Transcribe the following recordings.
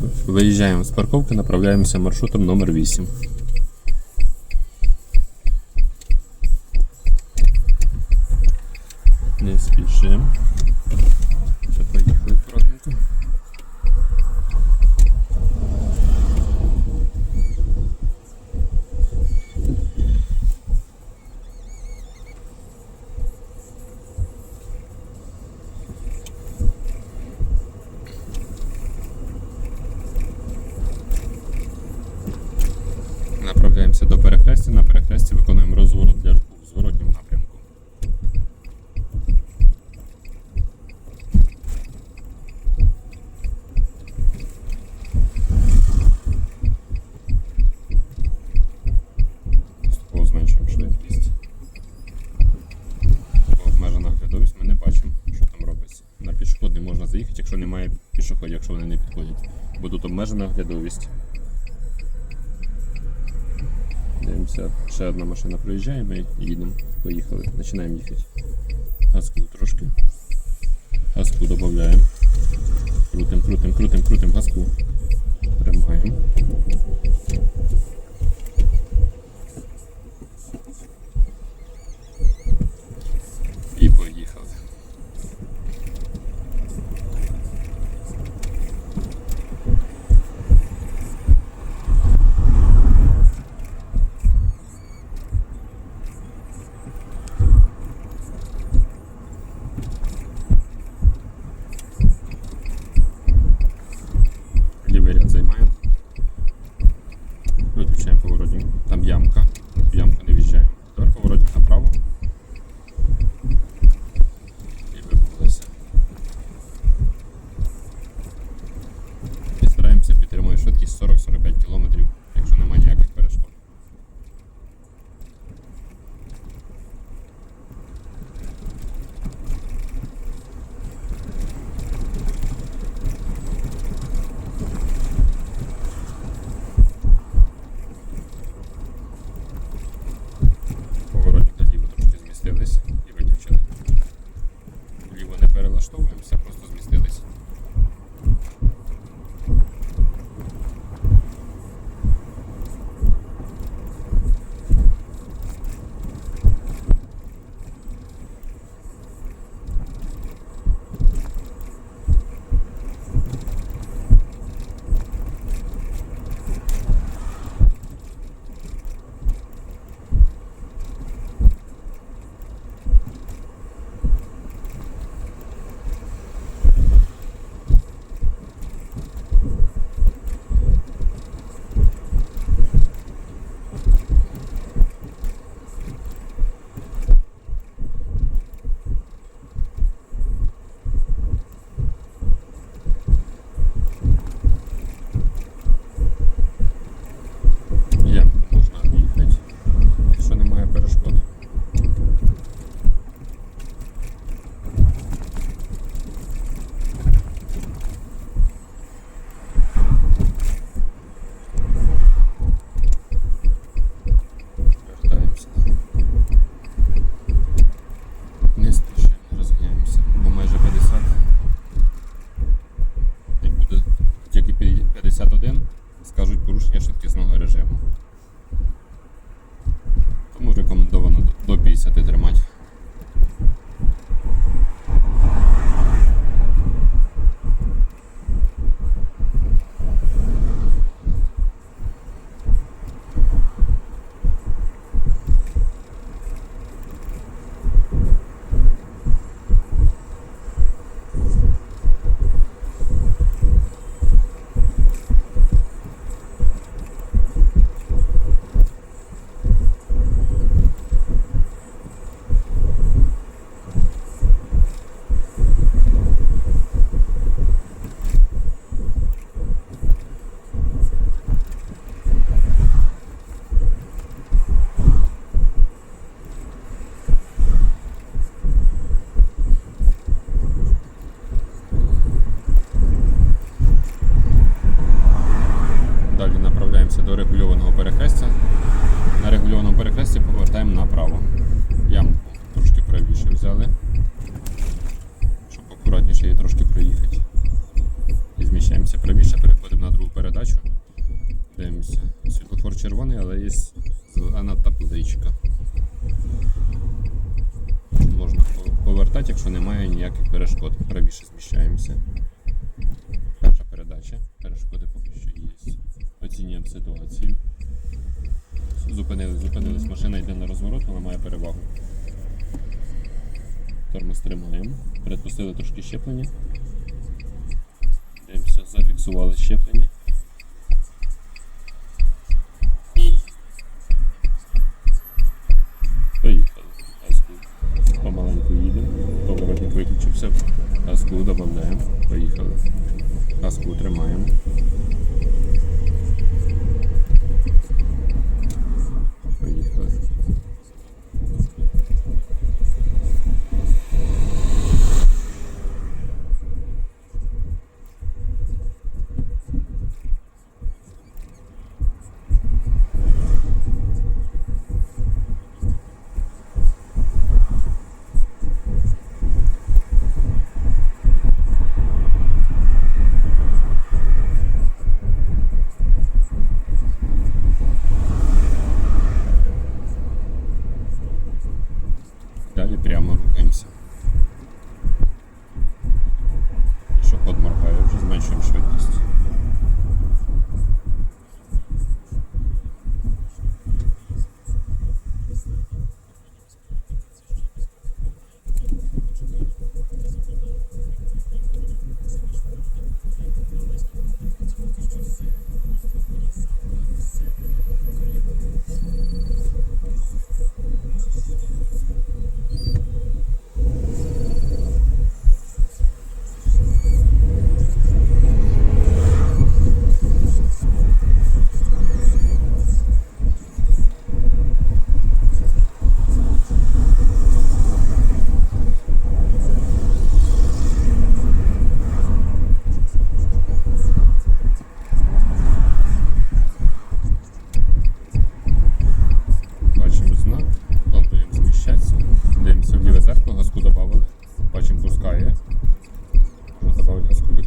Выезжаем с парковки, направляемся маршрутом номер 8. Не спешим. бо тут обмежена глядовість. Дивимося, ще одна машина проїжджає, ми їдемо, поїхали, починаємо їхати. Газку трошки. Газку додаємо. Крутим, крутим, крутим, крутим, газку. Тримаємо. Saturday? до регульованого перехрестя. На регульованому перехресті повертаємо направо. Ямку трошки правіше взяли. Ситуацію. Зупинились, зупинились. Машина йде на розворот, вона має перевагу. Тормоз тримаємо. Передпустили трошки щеплення. Дивимося, зафіксували щеплення.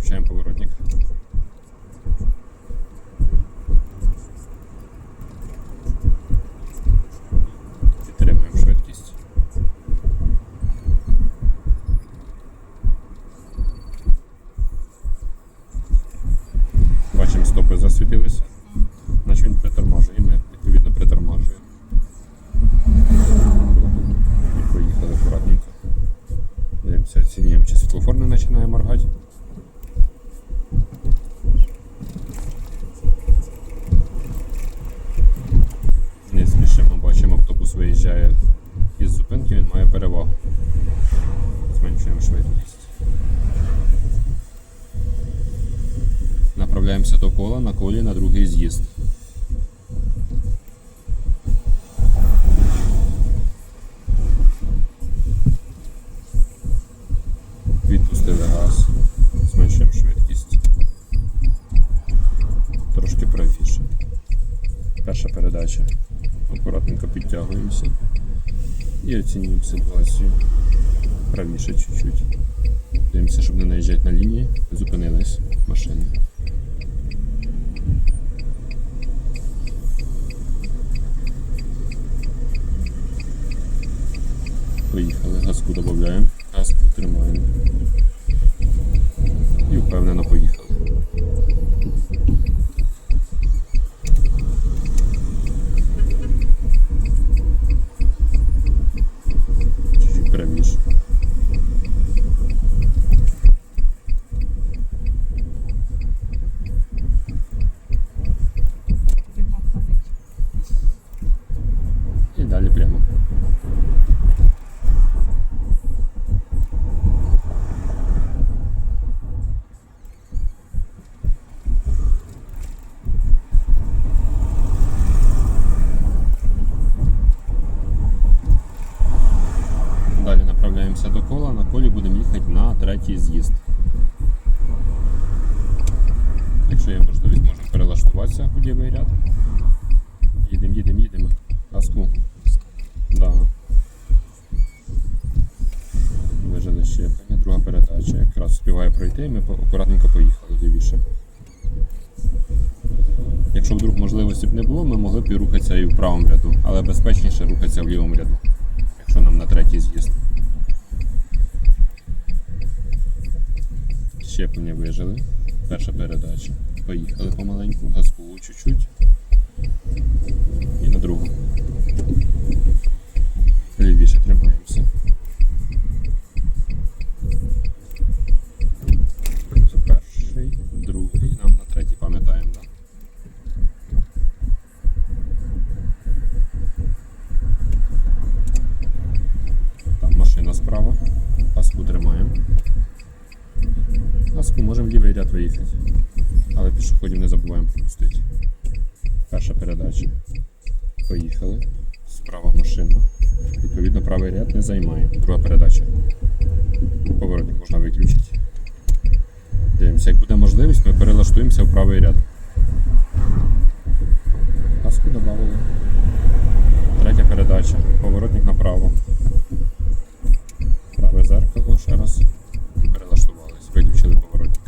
Виключаємо поворотник. Підтримуємо швидкість. Бачимо, стопи засвітилися. Значить він притормажує, і ми відповідно притормажуємо. І поїхали акуратненько. Дивимося, оцінюємо, чи світлофор не починає моргати. Не спішимо, бачимо, автобус виїжджає із зупинки, він має перевагу. Зменшуємо швидкість. Направляємося до кола, на колі на другий з'їзд. Відпустили газ, зменшуємо швидкість. Трошки правіше. Перша передача. Акуратненько підтягуємося і оцінюємо ситуацію. Правіше чуть-чуть. Дивимося, щоб не наїжджати на лінії. Зупинились машини. Поїхали, газку додаємо, газку тримаємо. І впевнено поїхали. Чуть-чуть правіше. І далі прямо. Далі направляємося до кола, на колі будемо їхати на третій з'їзд. Якщо є можливість, можемо перелаштуватися у лівий. Їдемо, їдемо, їдемо. Газку. Да. Вижили щеплення, друга передача. Якраз співає пройти, і ми акуратненько поїхали лівіше. Якщо вдруг можливості б не було, ми могли б і рухатися і в правому ряду, але безпечніше рухатися в лівому ряду, якщо нам на третій з'їзд. Щеплення вижили. Перша передача. Поїхали помаленьку, газку чуть-чуть. І на другу. Лівіше тримаємося. Це перший, другий, нам на третій пам'ятаємо, так? Там машина справа. Паску тримаємо. Паску можемо в лівий ряд виїхати. Але пішоходів не забуваємо пропустити. Перша передача. Поїхали. Справа машина. Відповідно, правий ряд не займає. Друга передача. Поворотник можна виключити. Дивимося, як буде можливість, ми перелаштуємося в правий ряд. Паску додали. Третя передача. Поворотник направо. Праве зеркало ще раз. І перелаштувались. Виключили поворотник.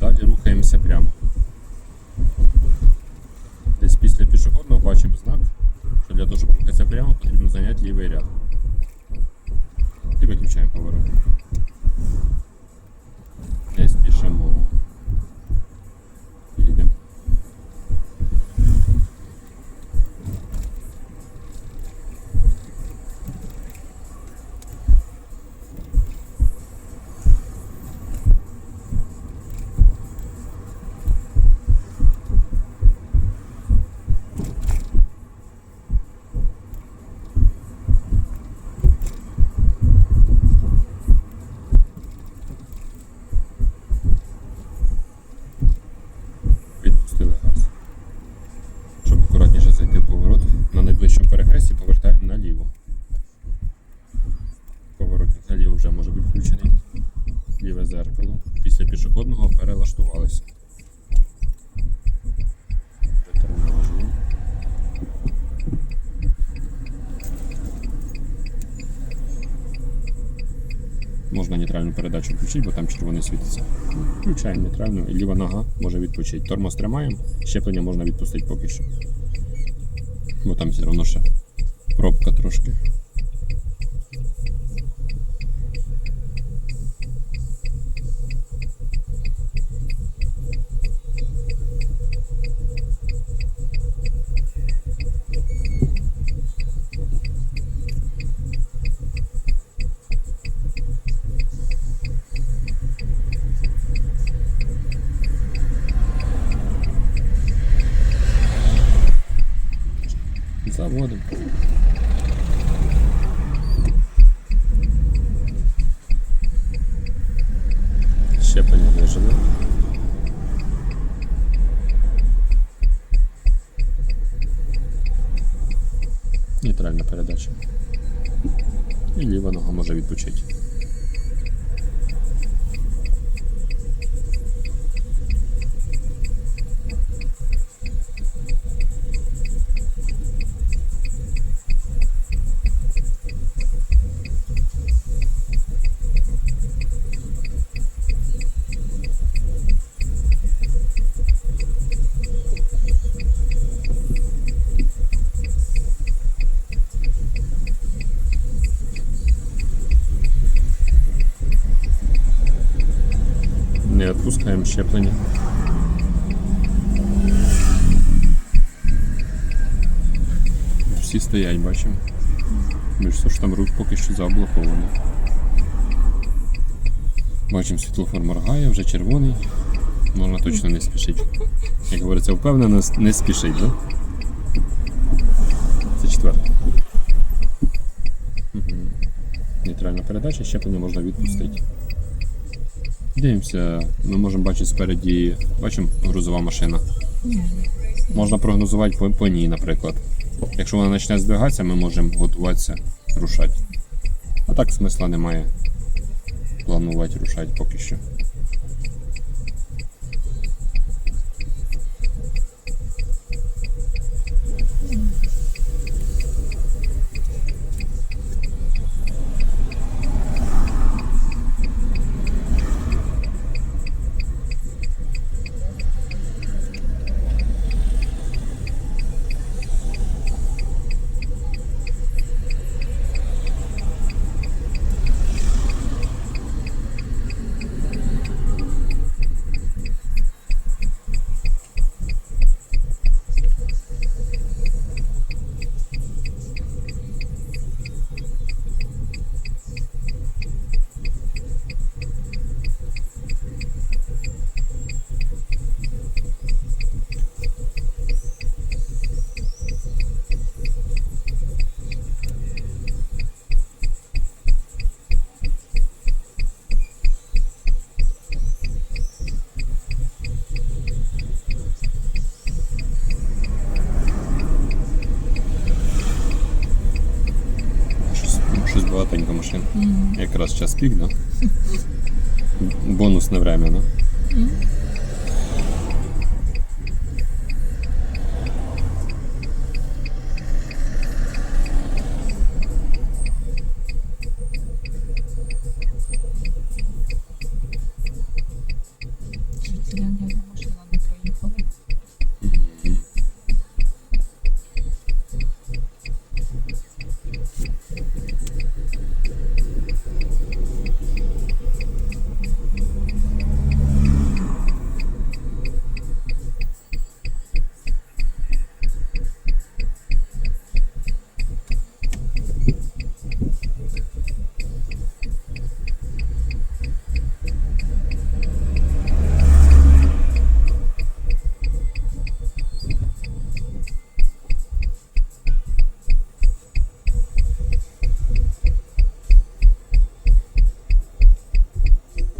Далі рухаємося прямо. Десь після пішохідного бачимо знак, що для того, щоб рухатися прямо, потрібно зайняти лівий ряд. І виключаємо поворотник. Не спішимо. Їдемо. Відпустили газ. Щоб акуратніше зайти в поворот, на найближчому перехресті повертаємо наліво. Поворотник наліво вже може бути включений. Ліве зеркало. Після пішохідного перелаштувалися. Притормажуємо. Можна передачу включити, бо там червоне світиться. Включаємо нейтральну ліва нога може відпочити. Тормоз тримаємо, щеплення можна відпустити поки що. Бо там все одно ще пробка трошки. Заводимо. Щеплення вижили. Нейтральна передача. І ліва нога може відпочити. Всі стоять, бачимо. Між що ж там рух поки що заблокований. Бачимо, світлофор моргає, вже червоний. Можна точно не спішити. Як говориться, впевнено, не спішить. Да? Це четверта. Угу. Нейтральна передача, щеплення можна відпустити. Дивимося, ми можемо бачити спереді, бачимо грузова машина. Можна прогнозувати по, по ній, наприклад. Якщо вона почне здвигатися, ми можемо готуватися рушати. А так смисла немає планувати рушати поки що. Машин. Якраз час пік, да? Бонусне время, да? Жителя ні одна машина не проїхала.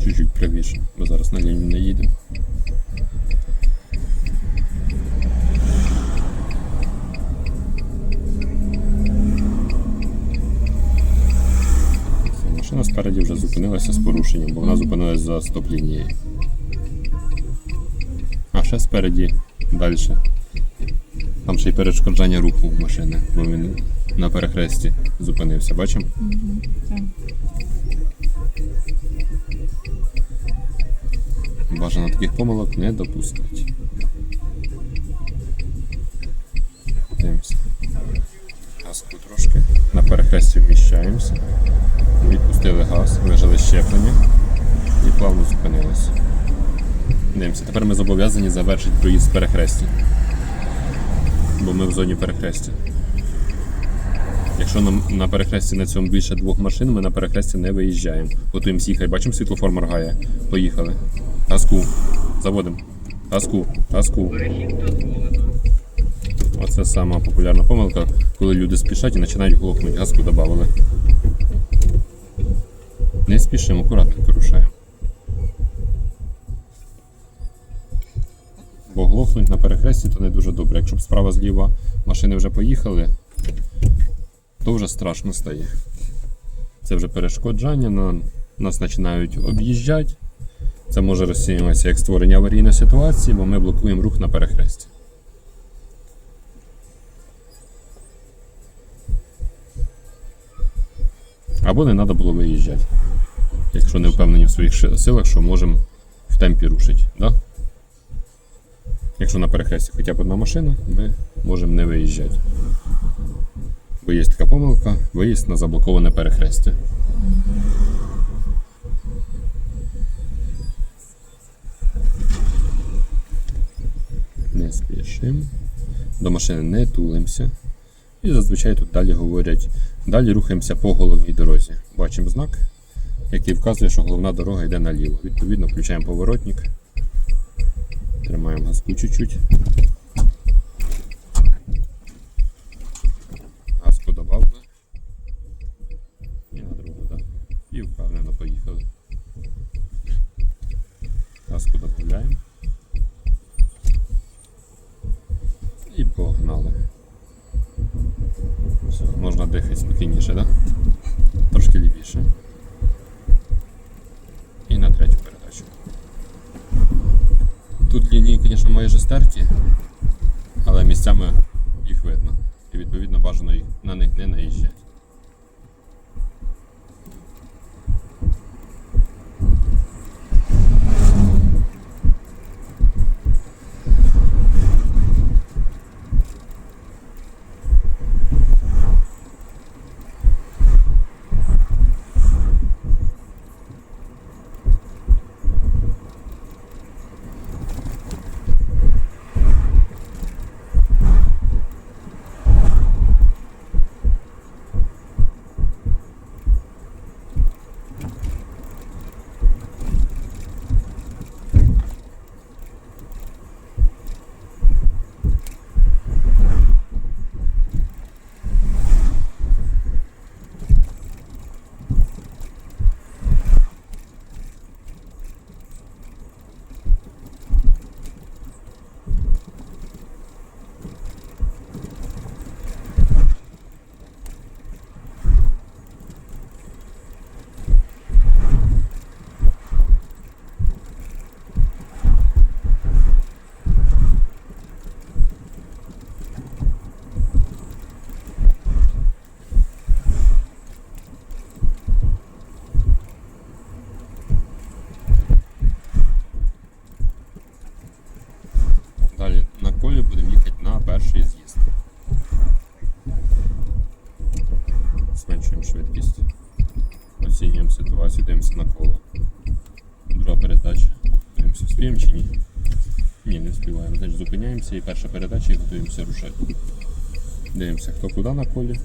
Чуть-чуть правіше, бо зараз на лінію не їдемо. Все, Машина спереді вже зупинилася з порушенням, бо вона зупинилась за стоп-лінією. А ще спереді далі. Там ще й перешкоджання руху машини, бо він на перехресті зупинився, бачимо? Так. Бажано таких помилок не допускати. Дивимося. Газку трошки. На перехресті вміщаємося. Відпустили газ, вижали щеплення і плавно зупинилися. Дивимося. Тепер ми зобов'язані завершити проїзд з перехрестя. Бо ми в зоні перехрестя. Якщо нам на перехресті на цьому більше двох машин, ми на перехресті не виїжджаємо. Готуємося їхати. Бачимо, світлофор моргає. Поїхали. Газку. Заводимо. Газку. Газку. Оце сама популярна помилка, коли люди спішать і починають глохнути. Газку додавали. Не спішимо, акуратненько рушаємо. Бо глохнуть на перехресті то не дуже добре. Якщо б справа зліва машини вже поїхали, то вже страшно стає. Це вже перешкоджання, на, нас починають об'їжджати. Це може розцінюватися як створення аварійної ситуації, бо ми блокуємо рух на перехресті. Або не треба було виїжджати, якщо не впевнені в своїх силах, що можемо в темпі рушити. Да? Якщо на перехресті хоча б одна машина, ми можемо не виїжджати. Бо є така помилка, виїзд на заблоковане перехрестя. Не спішимо. До машини не тулимося. І зазвичай тут далі говорять, далі рухаємося по головній дорозі. Бачимо знак, який вказує, що головна дорога йде наліво. Відповідно, включаємо поворотник. Тримаємо газку чуть-чуть. Газку добавили. І на другу, так. І впевнено поїхали. Газку додаємо. І погнали. Все, можна дихати спокійніше, так? Да? зупиняємося і перша передача і готуємося рушати. Дивимося, хто куди на колі.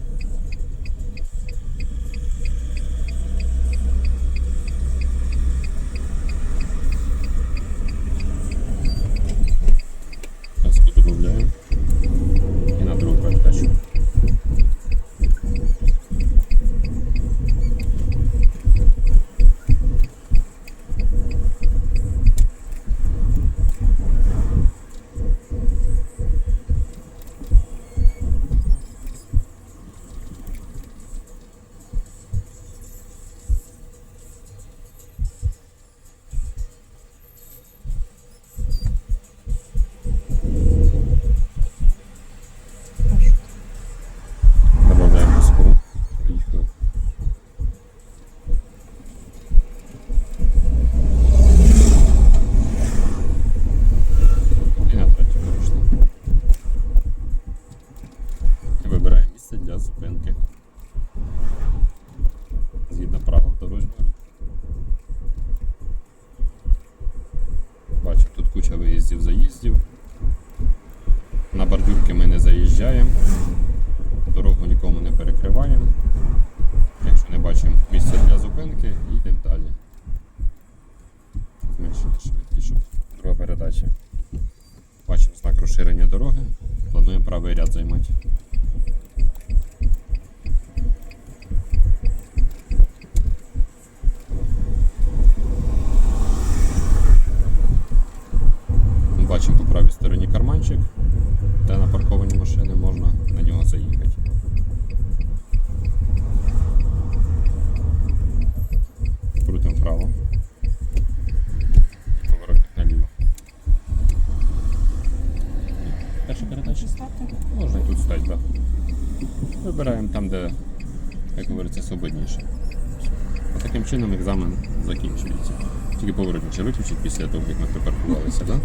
ряд займати. чином екзамен закінчується. Тільки поверхні чи виключить після того, як ми припаркувалися. так?